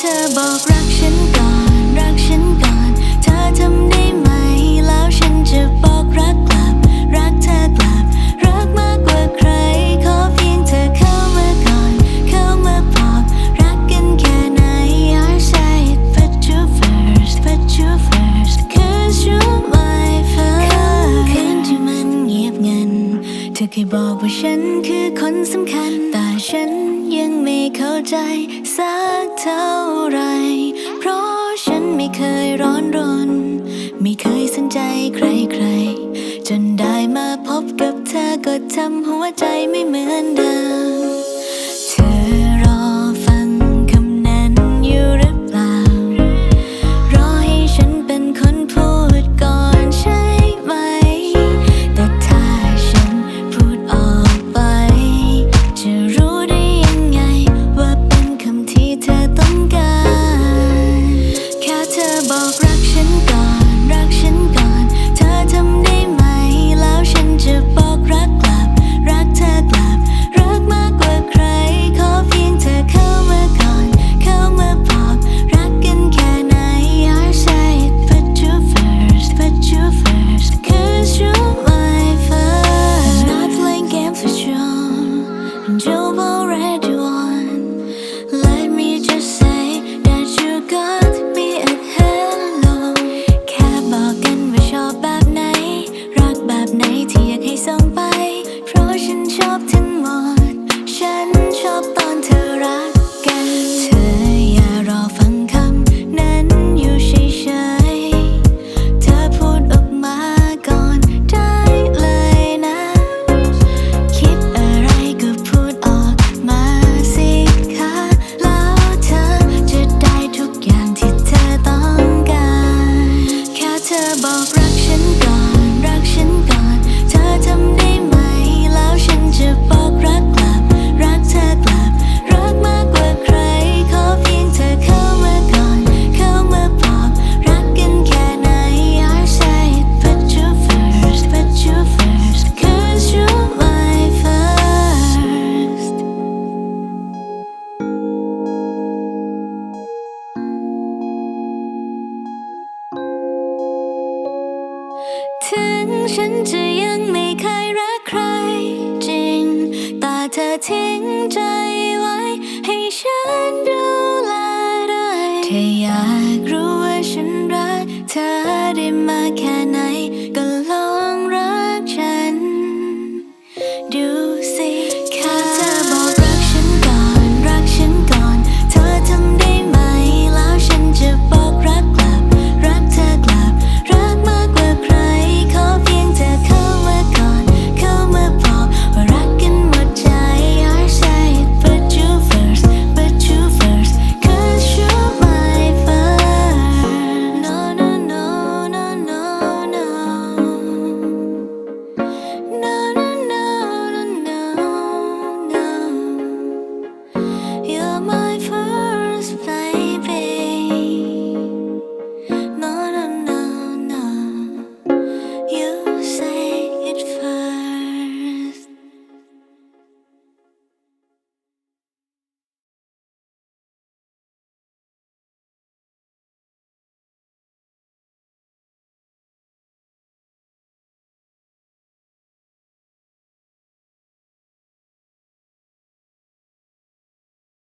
เธอบอกรักฉันก่อน รักฉันก่อน เธอทำได้ไหม แล้วฉันจะบอกรักกลับ รักเธอกลับ รักมากกว่าใคร ขอเพียงเธอเข้ามาก่อน เข้ามาบอก รักกันแค่ไหน I say it but you first but you first cause you're my first คืนที่มันเงียบเงัน เธอเคยบอกว่าฉันคือคนสำคัญ แต่ฉัน เข้าใจสักเท่าไร เพราะฉันไม่เคยร้อนรน ไม่เคยสนใจใครๆ จนได้มาพบกับเธอก็ทำหัวใจไม่เหมือนเดิม Bob. ชอบทั้งหมด ฉันชอบ ฉันจะยังไม่เคยรักใครจริง แต่เธอทิ้งใจไว้ ให้ฉันดูแลได้เธออยากรู้ว่าฉันรักเธอได้มาแค่ไหน